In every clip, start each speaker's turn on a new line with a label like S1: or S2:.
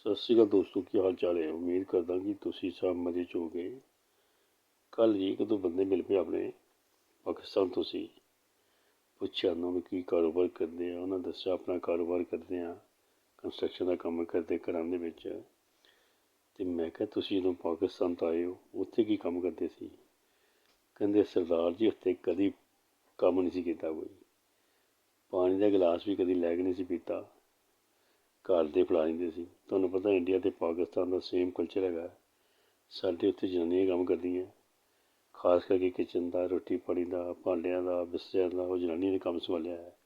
S1: ਸਤਿ ਸ਼੍ਰੀ ਅਕਾਲ ਦੋਸਤੋ, ਕੀ ਹਾਲ ਚਾਲ ਹੈ? ਉਮੀਦ ਕਰਦਾ ਕਿ ਤੁਸੀਂ ਸਭ ਮਜ਼ੇ 'ਚ ਹੋਗੇ ਕੱਲ ਜੀ ਇੱਕ ਦੋ ਬੰਦੇ ਮਿਲ ਪਏ ਆਪਣੇ, ਪਾਕਿਸਤਾਨ ਤੋਂ ਸੀ। ਪੁੱਛਿਆ ਉਹਨਾਂ ਨੂੰ ਕੀ ਕਾਰੋਬਾਰ ਕਰਦੇ ਆ, ਉਹਨਾਂ ਦੱਸਿਆ ਆਪਣਾ ਕਾਰੋਬਾਰ ਕਰਦੇ ਆ ਕੰਸਟਰਕਸ਼ਨ ਦਾ ਕੰਮ ਕਰਦੇ ਘਰਾਂ ਦੇ ਵਿੱਚ। ਤੇ ਮੈਂ ਕਿਹਾ, ਤੁਸੀਂ ਜਦੋਂ ਪਾਕਿਸਤਾਨ ਤੋਂ ਆਏ ਹੋ, ਉੱਥੇ ਕੀ ਕੰਮ ਕਰਦੇ ਸੀ? ਕਹਿੰਦੇ, ਸਰਦਾਰ ਜੀ, ਉੱਥੇ ਕਦੀ ਕੰਮ ਨਹੀਂ ਸੀ ਕੀਤਾ ਕੋਈ। ਪਾਣੀ ਦਾ ਗਲਾਸ ਵੀ ਕਦੀ ਲੈ ਕੇ ਨਹੀਂ ਸੀ ਪੀਤਾ। ਘਰ ਦੇ ਫੜਾ ਦਿੰਦੇ ਸੀ। ਤੁਹਾਨੂੰ ਪਤਾ ਇੰਡੀਆ ਅਤੇ ਪਾਕਿਸਤਾਨ ਦਾ ਸੇਮ ਕਲਚਰ ਹੈਗਾ। ਸਾਡੇ ਉੱਥੇ ਜਨਾਨੀਆਂ ਕੰਮ ਕਰਦੀਆਂ। ਖਾਸ ਕਰਕੇ ਕਿਚਨ ਦਾ, ਰੋਟੀ ਪਾਣੀ ਦਾ, ਭਾਂਡਿਆਂ ਦਾ, ਬਿਸਤਰਿਆਂ ਦਾ, ਉਹ ਜਨਾਨੀਆਂ ਨੇ ਕੰਮ ਸੰਭਾਲਿਆ ਹੈ।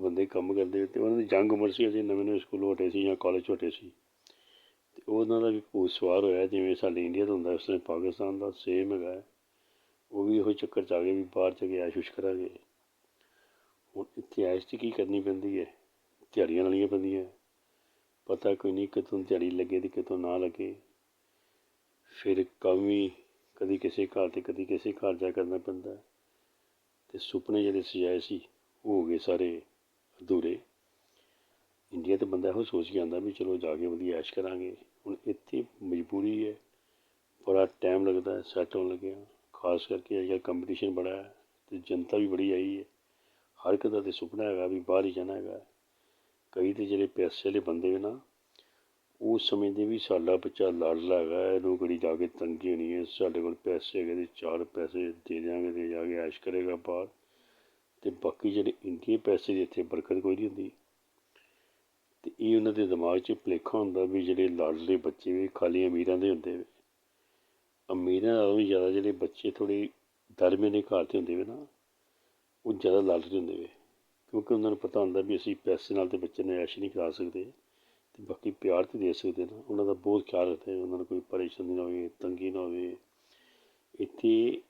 S1: ਬੰਦੇ ਕੰਮ ਕਰਦੇ ਅਤੇ ਉਹਨਾਂ ਦੀ ਜੰਗ ਉਮਰ ਸੀ ਅਜੇ ਨਵੇਂ ਨਵੇਂ ਸਕੂਲ ਹਟੇ ਸੀ ਜਾਂ ਕਾਲਜ ਹਟੇ ਸੀ। ਅਤੇ ਉਹਨਾਂ ਦਾ ਵੀ ਭੂਤ ਸਵਾਰ ਹੋਇਆ, ਜਿਵੇਂ ਸਾਡੇ ਇੰਡੀਆ ਦਾ ਹੁੰਦਾ, ਉਸ ਤਰ੍ਹਾਂ ਪਾਕਿਸਤਾਨ ਦਾ ਸੇਮ ਹੈਗਾ। ਉਹ ਵੀ ਇਹੋ ਚੱਕਰ ਚ ਆ ਗਏ ਵੀ ਬਾਹਰ ਚ ਗਿਆ ਐਸ਼ੁਸ਼ ਕਰਾਂਗੇ। ਹੁਣ ਇੱਥੇ ਐਸ਼ 'ਚ ਕੀ ਕਰਨੀ ਪੈਂਦੀ ਹੈ? ਦਿਹਾੜੀਆਂ ਲਾਉਣੀਆਂ ਪੈਂਦੀਆਂ। ਪਤਾ ਕੋਈ ਨਹੀਂ ਕਿਤੋਂ ਦਿਹਾੜੀ ਲੱਗੇ ਤੇ ਕਿਤੋਂ ਨਾ ਲੱਗੇ। ਫਿਰ ਕੰਮ ਵੀ ਕਦੀ ਕਿਸੇ ਘਰ ਤੇ ਕਦੀ ਕਿਸੇ ਘਰ ਜਾ ਕਰਨਾ ਪੈਂਦਾ। ਤੇ ਸੁਪਨੇ ਜਿਹੜੇ ਸਜਾਏ ਸੀ, ਉਹ ਹੋ ਗਏ ਸਾਰੇ ਅਧੂਰੇ। ਇੰਡੀਆ ਤੇ ਬੰਦਾ ਇਹੋ ਸੋਚ ਕੇ ਆਉਂਦਾ ਵੀ ਚਲੋ ਜਾ ਕੇ ਵਧੀਆ ਐਸ਼ ਕਰਾਂਗੇ। ਹੁਣ ਇੱਥੇ ਮਜਬੂਰੀ ਹੈ, ਬੜਾ ਟਾਈਮ ਲੱਗਦਾ ਹੈ ਸੈੱਟ ਹੋਣ ਲੱਗਿਆ। ਖਾਸ ਕਰਕੇ ਅੱਜ ਕੰਪੀਟੀਸ਼ਨ ਬੜਾ ਹੈ ਤੇ ਜਨਤਾ ਵੀ ਬੜੀ ਆਈ ਹੈ। ਹਰ ਇੱਕ ਦਾ ਤੇ ਸੁਪਨਾ ਹੈਗਾ ਵੀ ਬਾਹਰ ਹੀ ਜਾਣਾ ਹੈਗਾ। ਕਈ ਤਾਂ ਜਿਹੜੇ ਪੈਸੇ ਵਾਲੇ ਬੰਦੇ ਨੇ ਨਾ, ਉਹ ਸਮਝਦੇ ਵੀ ਸਾਡਾ ਬੱਚਾ ਲਾਡਲਾ ਹੈਗਾ ਇਹਨੂੰ ਕਿਹੜੀ ਜਾ ਕੇ ਤੰਗੀ ਹੋਣੀ ਹੈ, ਸਾਡੇ ਕੋਲ ਪੈਸੇ ਹੈਗੇ ਤੇ ਚਾਰ ਪੈਸੇ ਦੇ ਦਿਆਂਗੇ ਤੇ ਜਾ ਕੇ ਐਸ਼ ਕਰੇਗਾ ਬਾਹਰ। ਤੇ ਬਾਕੀ ਜਿਹੜੇ ਇੰਡੀਆ ਪੈਸੇ ਦੀ ਇੱਥੇ ਬਰਕਤ ਕੋਈ ਨਹੀਂ ਹੁੰਦੀ। ਤੇ ਇਹ ਉਹਨਾਂ ਦੇ ਦਿਮਾਗ 'ਚ ਭੁਲੇਖਾ ਹੁੰਦਾ ਵੀ ਜਿਹੜੇ ਲਾਡਲੇ ਬੱਚੇ ਵੀ ਖਾਲੀ ਅਮੀਰਾਂ ਦੇ ਹੁੰਦੇ ਵੇ। ਅਮੀਰਾਂ ਨਾਲੋਂ ਵੀ ਜ਼ਿਆਦਾ ਜਿਹੜੇ ਬੱਚੇ ਥੋੜ੍ਹੇ ਦਰਮਿਆਨੇ ਘਰ 'ਤੇ ਹੁੰਦੇ ਵੇ ਨਾ, ਉਹ ਜ਼ਿਆਦਾ ਲਾਡਲੇ ਹੁੰਦੇ ਵੇ। ਕਿਉਂਕਿ ਉਹਨਾਂ ਨੂੰ ਪਤਾ ਹੁੰਦਾ ਵੀ ਅਸੀਂ ਪੈਸੇ ਨਾਲ ਤੇ ਬੱਚੇ ਨੂੰ ਐਸ਼ ਨਹੀਂ ਕਰਾ ਸਕਦੇ ਤੇ ਬਾਕੀ ਪਿਆਰ ਤੇ ਦੇ ਸਕਦੇ ਨਾ। ਉਹਨਾਂ ਦਾ ਬਹੁਤ ਖਿਆਲ ਰੱਖਦੇ ਉਹਨਾਂ ਨੂੰ ਕੋਈ ਪਰੇਸ਼ਾਨੀ ਨਾ ਹੋਵੇ, ਤੰਗੀ ਨਾ ਹੋਵੇ। ਇੱਥੇ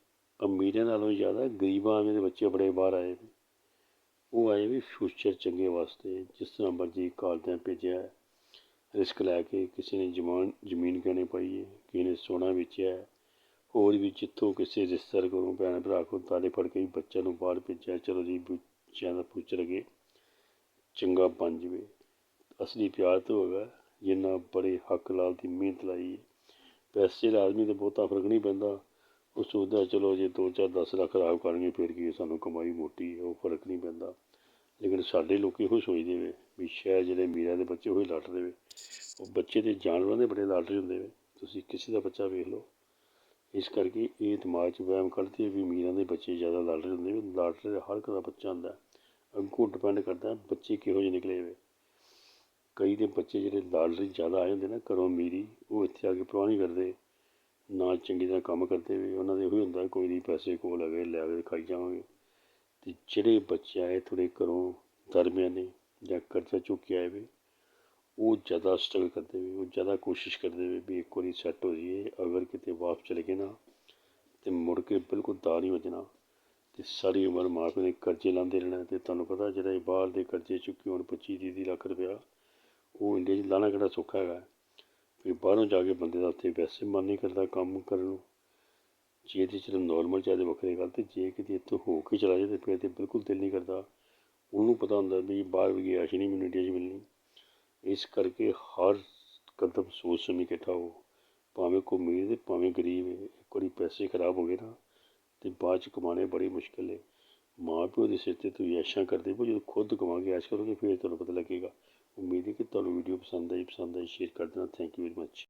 S1: ਅਮੀਰਾਂ ਨਾਲੋਂ ਜ਼ਿਆਦਾ ਗਰੀਬਾਂ ਦੇ ਬੱਚੇ ਬੜੇ ਬਾਹਰ ਆਏ ਨੇ। ਉਹ ਆਏ ਵੀ ਫਿਊਚਰ ਚੰਗੇ ਵਾਸਤੇ, ਜਿਸ ਤਰ੍ਹਾਂ ਮਰਜ਼ੀ ਕਾਲਜਾਂ ਭੇਜਿਆ ਰਿਸਕ ਲੈ ਕੇ ਕਿਸੇ ਨੇ ਜਮਾਨ, ਜ਼ਮੀਨ ਗਹਿਣੇ ਪਾਈ ਹੈ, ਕਿਸੇ ਨੇ ਸੋਨਾ ਵੇਚਿਆ, ਹੋਰ ਵੀ ਜਿੱਥੋਂ ਕਿਸੇ ਰਿਸ਼ਤੇਦਾਰ ਕੋਲੋਂ ਭੈਣ ਭਰਾ ਕੋਲ ਤਾਲੇ ਫੜ ਕੇ ਬੱਚਿਆਂ ਨੂੰ ਬਾਹਰ ਭੇਜਿਆ, ਚਲੋ ਜੀ ਬੱਚਿਆਂ ਦਾ ਫਿਊਚਰ ਅੱਗੇ ਚੰਗਾ ਬਣ ਜਾਵੇ। ਅਸਲੀ ਪਿਆਰ ਤਾਂ ਹੋਗਾ ਜਿੰਨਾ ਬੜੇ ਹੱਕ ਲਾਲ ਦੀ ਮਿਹਨਤ ਲਾਈ ਪੈਸੇ ਦਾ ਆਦਮੀ ਤਾਂ ਬਹੁਤਾ ਫ਼ਰਕ ਨਹੀਂ ਪੈਂਦਾ। ਉਹ ਸੋਚਦਾ ਚਲੋ ਜੇ ਦੋ ਚਾਰ ਦਸ ਲੱਖ ਖਰਾਬ ਕਰਨਗੇ, ਫਿਰ ਕੀ ਸਾਨੂੰ ਕਮਾਈ ਮੋਟੀ ਹੈ, ਉਹ ਫ਼ਰਕ ਨਹੀਂ ਪੈਂਦਾ। ਲੇਕਿਨ ਸਾਡੇ ਲੋਕ ਇਹੋ ਸੋਚਦੇ ਵੇ ਵੀ ਸ਼ਾਇਦ ਜਿਹੜੇ ਮੀਰਾਂ ਦੇ ਬੱਚੇ, ਉਹੀ ਲੱਟ ਦੇਵੇ। ਉਹ ਬੱਚੇ ਤੇ ਜਾਨਵਰਾਂ ਦੇ ਬੜੇ ਲਾਟਰੀ ਹੁੰਦੇ ਵੇ ਤੁਸੀਂ ਕਿਸੇ ਦਾ ਬੱਚਾ ਵੇਖ ਲਓ। ਇਸ ਕਰਕੇ ਇਹ ਦਿਮਾਗ 'ਚ ਵਹਿਮ ਕੱਢਦੀ ਹੈ ਵੀ ਅਮੀਰਾਂ ਦੇ ਬੱਚੇ ਜ਼ਿਆਦਾ ਲਾਟਰੀ ਹੁੰਦੇ ਵੀ ਲਾਟਰੀ ਦਾ ਹਰ ਇੱਕ ਦਾ ਬੱਚਾ ਹੁੰਦਾ ਅੱਗੋਂ ਡਿਪੈਂਡ ਕਰਦਾ ਬੱਚੇ ਕਿਹੋ ਜਿਹੇ ਨਿਕਲੇ ਵੇ ਕਈ ਦੇ ਬੱਚੇ ਜਿਹੜੇ ਲਾਡਲੀ ਜ਼ਿਆਦਾ ਆਏ ਹੁੰਦੇ ਨਾ ਘਰੋਂ ਅਮੀਰੀ, ਉਹ ਇੱਥੇ ਆ ਕੇ ਪਰਵਾਹ ਨਹੀਂ ਕਰਦੇ। ਨਾ ਚੰਗੀ ਤਰ੍ਹਾਂ ਕੰਮ ਕਰਦੇ ਵੀ, ਉਹਨਾਂ ਦੇ ਉਹੀ ਹੁੰਦਾ, ਕੋਈ ਨਹੀਂ ਪੈਸੇ ਕੋਲ ਹੈਗੇ, ਲੈ ਕੇ ਖਾਈ ਜਾਵਾਂਗੇ। ਤੇ ਜਿਹੜੇ ਬੱਚੇ ਆਏ ਥੋੜ੍ਹੇ ਘਰੋਂ ਦਰਮਿਆਨੇ ਜਾਂ ਕਰਜ਼ਾ ਚੁੱਕ ਕੇ ਆਏ ਵੇ ਉਹ ਜ਼ਿਆਦਾ ਸਟਰਗਲ ਕਰਦੇ ਵੇ, ਉਹ ਜ਼ਿਆਦਾ ਕੋਸ਼ਿਸ਼ ਕਰਦੇ ਹੋਏ ਵੀ ਇੱਕ ਵਾਰੀ ਸੈੱਟ ਹੋ ਜਾਈਏ, ਅਗਰ ਕਿਤੇ ਵਾਪਸ ਚਲੇ ਗਏ ਨਾ, ਤੇ ਮੁੜ ਕੇ ਬਿਲਕੁਲ ਦਾ ਨਹੀਂ ਵੱਜਣਾ ਤੇ ਸਾਰੀ ਉਮਰ ਮਾਂ ਪਿਓ ਨੇ ਕਰਜ਼ੇ ਲਾਉਂਦੇ ਰਹਿਣਾ ਤੇ ਤੁਹਾਨੂੰ ਪਤਾ ਜਿਹੜਾ ਇਹ ਬਾਹਰ ਦੇ ਕਰਜ਼ੇ ਚੁੱਕੇ ਹੁਣ, ਪੱਚੀ, ਤੀਹ ਲੱਖ ਰੁਪਇਆ, ਉਹ ਇੰਡੀਆ 'ਚ ਲਾਣਾ ਕਿਹੜਾ ਸੌਖਾ ਹੈਗਾ। ਵੀ ਬਾਹਰੋਂ ਜਾ ਕੇ ਬੰਦੇ ਦਾ ਉੱਥੇ ਵੈਸੇ ਮਨ ਨਹੀਂ ਕਰਦਾ ਕੰਮ ਕਰਨ ਨੂੰ। ਜੇ ਤੇ ਚਲੋ ਨੋਰਮਲ ਚਾਹਦੇ ਵੱਖਰੀ ਗੱਲ, ਤੇ ਜੇ ਕਿਤੇ ਇੱਥੋਂ ਹੋ ਕੇ ਚਲਾ ਜਾਏ ਤੇ ਫਿਰ ਤੇ ਬਿਲਕੁਲ ਦਿਲ ਨਹੀਂ ਕਰਦਾ। ਉਹਨੂੰ ਪਤਾ ਹੁੰਦਾ ਵੀ ਬਾਹਰ ਵੀ ਗਿਆ ਨਹੀਂ ਮੈਨੂੰ ਇੰਡੀਆ 'ਚ ਮਿਲਣੀ। ਇਸ ਕਰਕੇ ਹਰ ਕਦਮ ਸੋਚ ਸਮਝ ਕੇ ਠਾਓ। ਭਾਵੇਂ ਕੋਈ ਅਮੀਰ ਤੇ ਭਾਵੇਂ ਗਰੀਬ ਹੈ, ਇੱਕ ਵਾਰੀ ਪੈਸੇ ਖਰਾਬ ਹੋ ਗਏ ਨਾ ਅਤੇ ਬਾਅਦ 'ਚ ਕਮਾਉਣੇ ਬੜੀ ਮੁਸ਼ਕਿਲ ਹੈ। ਮਾਂ ਪਿਓ ਦੇ ਸਿਰ 'ਤੇ ਤੁਸੀਂ ਐਸ਼ਾਂ ਕਰਦੇ ਹੋ, ਜਦੋਂ ਖੁਦ ਕਮਾ ਐਸ਼ ਕਰੋਗੇ, ਫਿਰ ਤੁਹਾਨੂੰ ਪਤਾ ਲੱਗੇਗਾ। ਉਮੀਦ ਹੈ ਕਿ ਤੁਹਾਨੂੰ ਵੀਡੀਓ ਪਸੰਦ ਆਈ ਪਸੰਦ ਆਈ ਸ਼ੇਅਰ ਕਰ ਦੇਣਾ। Thank you very much